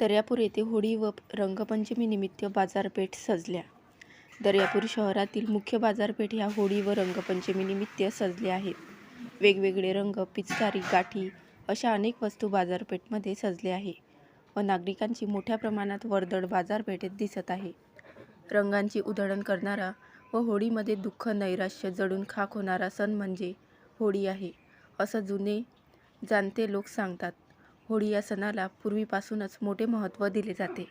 दर्यापूर येथे होळी व रंगपंचमीनिमित्त बाजारपेठ सजल्या. दर्यापूर शहरातील मुख्य बाजारपेठ ह्या होळी व रंगपंचमीनिमित्त सजल्या आहेत. वेगवेगळे रंग, पिचकारी, गाठी अशा अनेक वस्तू बाजारपेठमध्ये सजले आहे व नागरिकांची मोठ्या प्रमाणात वर्दळ बाजारपेठेत दिसत आहे. रंगांची उधळण करणारा व होळीमध्ये दुःख नैराश्य जडून खाक होणारा सण म्हणजे होळी आहे, असं जुने जाणते लोक सांगतात. होळी या सणाला पूर्वीपासूनच मोठे महत्त्व दिले जाते.